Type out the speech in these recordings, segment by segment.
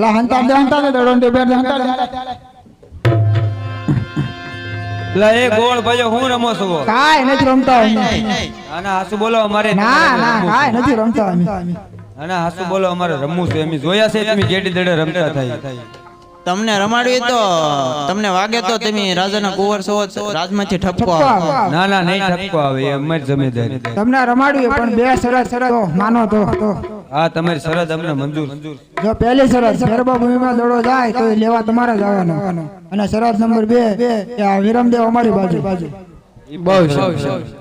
લા હંતા દે હંતા દે દડો દે બેર દે હંતા દે. એટલે એ ગોળ ભાઈઓ હું રમો છું? કાય નથી રમતા અમે. આના હાસુ બોલો અમારે ના ના કાય નથી રમતા અમે. આના હાસુ બોલો અમારે રમવું છે. એમ જોયા છે તમે જેડી દડે રમતા થાય. તમને રમાડવી તો તમને વાગે તો તમે રાજાના કુંવર છો રાજમાંથી ઠપકો આવે. ના ના નહીં ઠપકો આવે અમારી જમીદારી. તમને રમાડવી પણ બે શરત શરત માનો તો. હા તમારી શરત અમને મંજૂર. જો પહેલી શરત ગરબા ભૂમિમાં દડો જાય તો એ લેવા તમારે જ આવવાનો. અને શરત નંબર બે આ વિરમદેવ અમારી બાજુ. બાજુ બહુ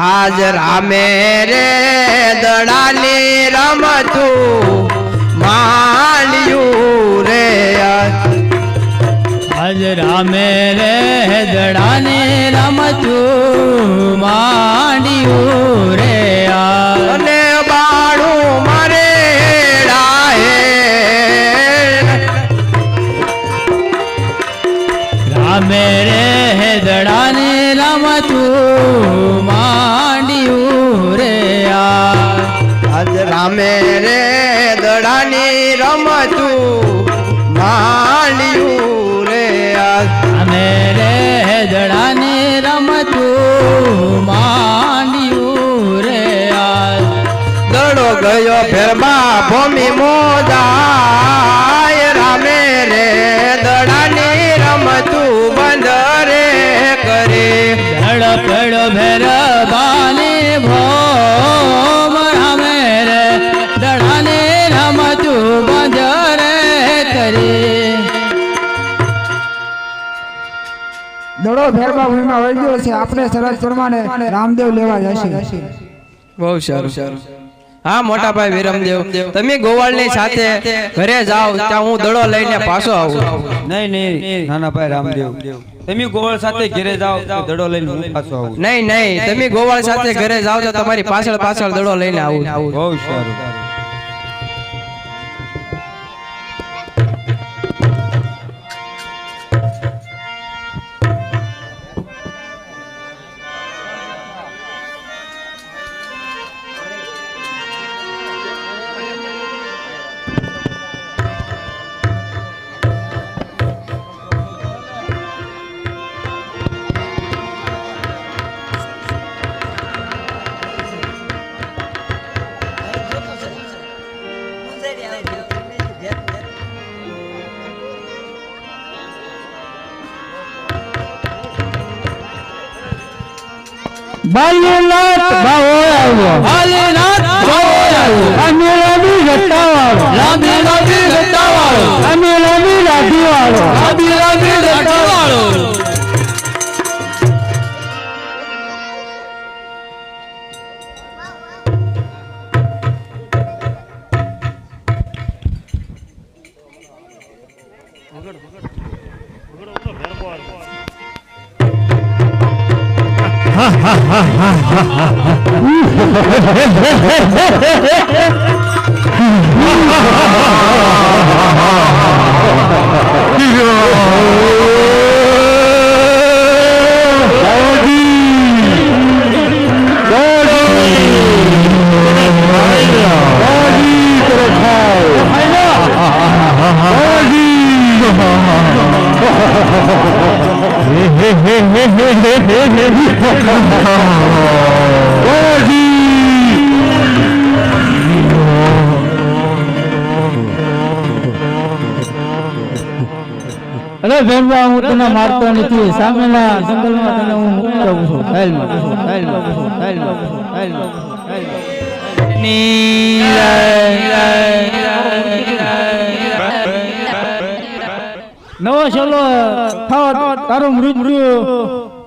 આજ રામે રે દડાલી રમતું માંડ્યું રે આજ રામે રે દડાને રમતું માંડ્યું રે અને બાળું મારે ડાહે રામે રે રામે રે દડાની રમતું માંડ્યું રે અમે રે દડાની રમતું માંડ્યું રે આ દડો ગયો ફેરમાં ભૂમિ મોદાય ફેરબા ભૂમિમાં વળી ગયો છે. આપણે શરત પ્રમાણે રામદેવ લેવા જશે. બહુ સારું. હા મોટા ભાઈ વિરમદેવ તમે ગોવાળની સાથે ઘરે જાઓ ત્યાં હું દડો લઈને પાછો આવું. નહીં નહીં નાના ભાઈ રામદેવ. તમે ગોવાળ સાથે ઘરે જાઓ દડો લઈને હું પાછો આવું? નહીં નહીં તમે ગોવાળ સાથે ઘરે જાઓ તો તમારી પાછળ પાછળ દડો લઈને આવું. બહુ સારું. બાલ્યનાથ ભાવો આવ્યો. હાલીનાથ ભાવો આવ્યો. અમે ઘટાવાળો લાંબી લાંબી ઘટાવાળો અમે લાંબી 이야 અરે ભેરવા હું તને મારતો નથી સામેના જંગલમાં તને હું મુક્ત કરું છું. હેલમાં હેલમાં હેલમાં હેલમાં નવો ચલો થાવ તારું મૃત્યુ.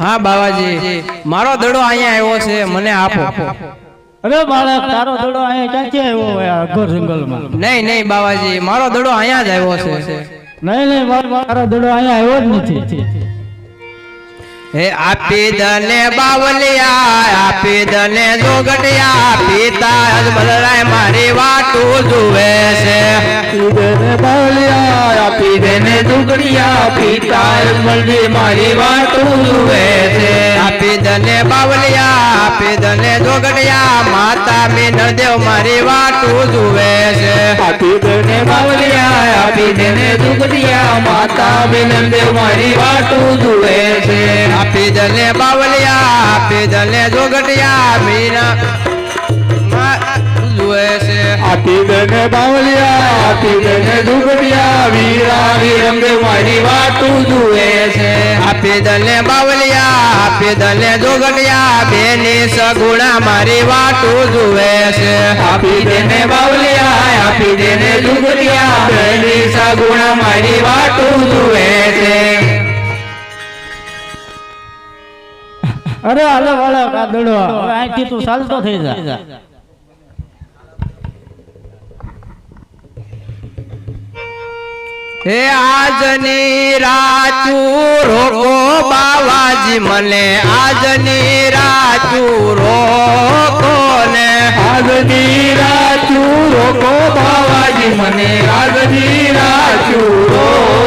હા બાવાજી. મારો દડો અહીંયા આવ્યો છે મને આપો. અરે બાળક તારો દડો અહીંયા ક્યાંથી આવ્યો ઘર જંગલમાં? નહીં નહીં બાવાજી. મારો દડો અહીંયા જ આવ્યો છે. નહીં નહીં મારો દડો અહીંયા આવ્યો જ નથી. હે આપી દને બાવલિયા આપી દને જોગટિયા પિતા જ બલરાય મારી વાટું જુએ છે. આપી દેને દુગડિયા પિતા જ મારી વાટું જુએ છે. આપી દને બાવલિયા આપી માતા માતા મીનદેવ મારી વાટું જુએ છે. આપી દને બાવલિયા આપી દેને દુગડિયા માતા મીનદેવ મારી વાટું જુએ છે. આપી દને બાવલિયા આપી દને જોગટિયા મીરા મા- જુએ છે. આપી દને બાવલિયા આપી દને વીરા વિરંગે મારી વાટું જુએ દને બાવલિયા આપી દને જોગટિયા બેની સગુણા મારી વાટું જુએ છે. આપી દેને બાવલિયા, આપી દેને દુગડિયા બેની સગુણા મારી વાતું જુએ છે. અરે હાલો બાળક આ દડો અહીંથી તું ચાલતો થઈ જા. હે આજની રાચું રોકો બાવાજી, મને આજની રાચું રોકો ને. આજની રાચું રોકો બાવાજી, મને આજની રાચું રોકો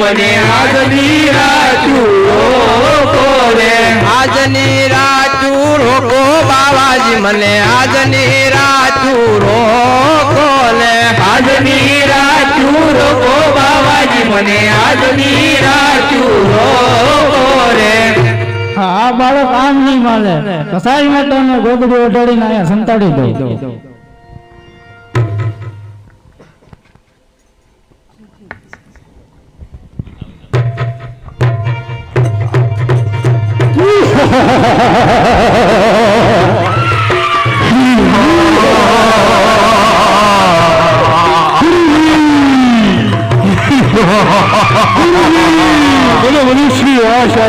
મને આજની રાચું રોકો રે. આજની રાચું રોકો બાવાજી મને આજની રાચું રોકો આજની રાચું રોકો બાવાજી મને આજની રાચું રોકો રે. હા આ બાળક આમ નહીં માલે કસાઈ મેં તમને ગોદડી ઓઢાડીને અહીંયા સંતાડી દઉં. બોલો બોલો શ્રી આશા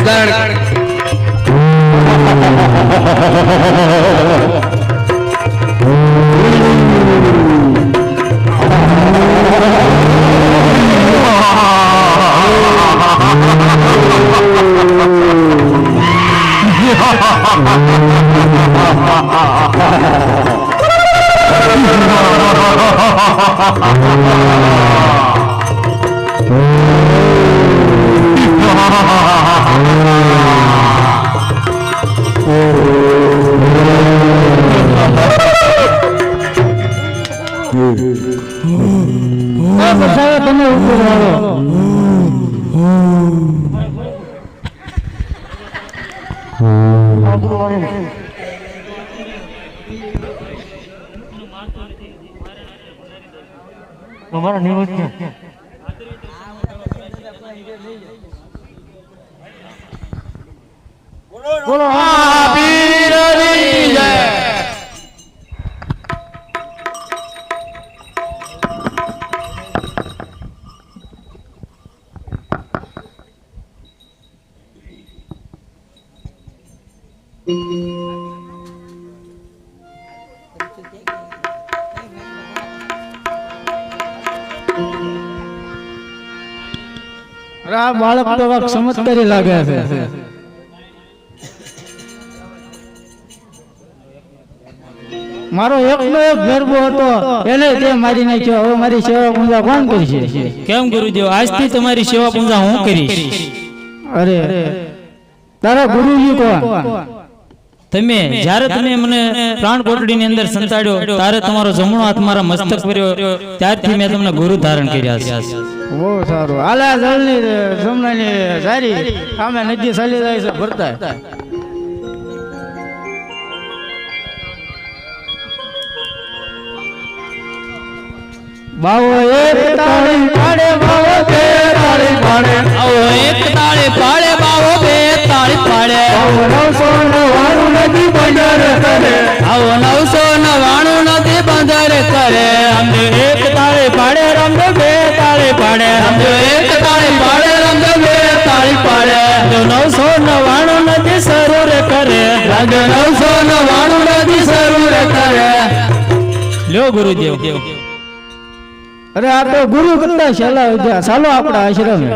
મોટો સ્વરૂપ ધારણ કરે. તમારા નિવૃત્ત બોલો પીરની જય. અરે આ બાળક તો વાક ચમત્કારી લાગે છે. મારો એકનો એક ગરબો હતો એને તે મારી નાખ્યો હવે મારી સેવા પૂજા કોણ કરશે કેમ ગુરુદેવ? આજથી તમારી સેવા પૂજા હું કરીશ? અરે તારા ગુરુજી કોણ? તમે જ્યારે તમે મને પ્રાણ કોટડીની અંદર સંતાડ્યો ત્યારે તમારો જમણો હાથ મારા મસ્તક કર્યો ત્યારથી મેં તમને ગુરુ ધારણ કર્યા છે. બહુ સારું. હાલે જળની જમનાની સારી. સામે નદી ચાલી જાય છે ભરતા બાવો એક તાળી પાડે બાવો બે તાળી પાડે. આવો એક તાળી પાડે બાવો બે તાળી પાડે. આવો નવસો નવાણું નદી બંદર કરે. આવો નવસો નવાણું નથી બંદર કરે. અમે એક તાળી નવસો નવાણું નથી સરૂર કરે. રાજો નવસો નવાણું નથી સરૂર કરે. લ્યો ગુરુદેવ. અરે આ તો ગુરુ કરતા છેલ્લા ચાલો આપણા આશ્રમે.